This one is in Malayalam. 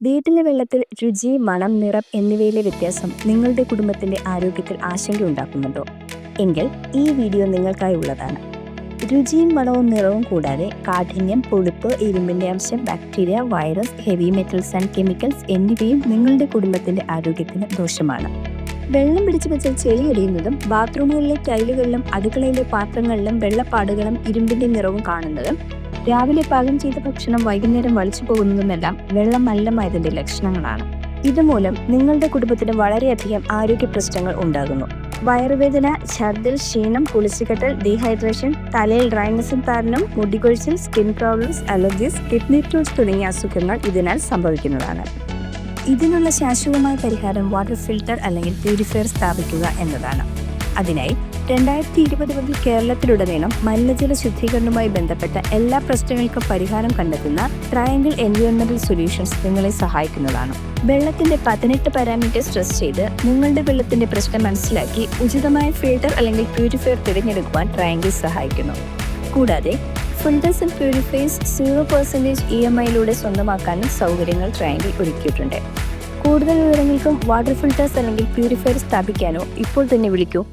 വീട്ടിലെ വെള്ളത്തിൽ രുചി മണം നിറം എന്നിവയിലെ വ്യത്യാസം നിങ്ങളുടെ കുടുംബത്തിന്റെ ആരോഗ്യത്തിൽ ആശങ്ക ഉണ്ടാക്കുന്നുണ്ടോ? എങ്കിൽ ഈ വീഡിയോ നിങ്ങൾക്കായി ഉള്ളതാണ്. രുചിയും മണവും നിറവും കൂടാതെ കാഠിന്യം പുളിപ്പ് ഇരുമ്പിന്റെ അംശം bacteria virus heavy metals and chemicals എന്നിവയും നിങ്ങളുടെ കുടുംബത്തിന്റെ ആരോഗ്യത്തിന് ദോഷമാണ്. വെള്ളം പിടിച്ചു വെച്ചാൽ ചെളി അടിയുന്നതും ബാത്റൂമുകളിലെ ടൈലുകളിലും അടുക്കളയിലെ പാത്രങ്ങളിലും വെള്ളപ്പാടുകളും ഇരുമ്പിന്റെ നിറവും കാണുന്നതും രാവിലെ പാകം ചെയ്ത ഭക്ഷണം വൈകുന്നേരം വലിച്ചു പോകുന്നതുമെല്ലാം വെള്ളം മലിനമായതിന്റെ ലക്ഷണങ്ങളാണ്. ഇതുമൂലം നിങ്ങളുടെ കുടുംബത്തിന് വളരെയധികം ആരോഗ്യ പ്രശ്നങ്ങൾ ഉണ്ടാകുന്നു. വയറുവേദന ഛർദിൽ ക്ഷീണം കുളിച്ചുകെട്ടൽ ഡീഹൈഡ്രേഷൻ തലയിൽ ഡ്രൈനസും താരനും മുടികൊഴിച്ചിൽ skin problems allergies kidney tubes തുടങ്ങിയ അസുഖങ്ങൾ ഇതിനാൽ സംഭവിക്കുന്നതാണ്. ഇതിനുള്ള ശാശ്വതമായ പരിഹാരം വാട്ടർ ഫിൽട്ടർ അല്ലെങ്കിൽ പ്യൂരിഫയർ സ്ഥാപിക്കുക എന്നതാണ്. അതിനായി രണ്ടായിരത്തി ഇരുപത് മുതൽ കേരളത്തിലുടനീളം മലിനജല ശുദ്ധീകരണവുമായി ബന്ധപ്പെട്ട എല്ലാ പ്രശ്നങ്ങൾക്കും പരിഹാരം കണ്ടെത്തുന്ന ട്രയാങ്കിൾ എൻവയോൺമെന്റൽ സൊല്യൂഷൻസ് നിങ്ങളെ സഹായിക്കുന്നതാണ്. വെള്ളത്തിന്റെ പതിനെട്ട് പാരാമീറ്റർ സ്ട്രെസ് ചെയ്ത് നിങ്ങളുടെ വെള്ളത്തിന്റെ പ്രശ്നം മനസ്സിലാക്കി ഉചിതമായ ഫിൽട്ടർ അല്ലെങ്കിൽ പ്യൂരിഫയർ തിരഞ്ഞെടുക്കുവാൻ ട്രയാങ്കിൾ സഹായിക്കുന്നു. കൂടാതെ filters and purifiers zero percentage E M ഐയിലൂടെ സ്വന്തമാക്കാനും സൗകര്യങ്ങൾ ട്രയാങ്കിൾ ഒരുക്കിയിട്ടുണ്ട്. കൂടുതൽ വിവരങ്ങൾക്കും വാട്ടർ ഫിൽട്ടേഴ്സ് അല്ലെങ്കിൽ പ്യൂരിഫയർ സ്ഥാപിക്കാനോ ഇപ്പോൾ തന്നെ വിളിക്കൂ.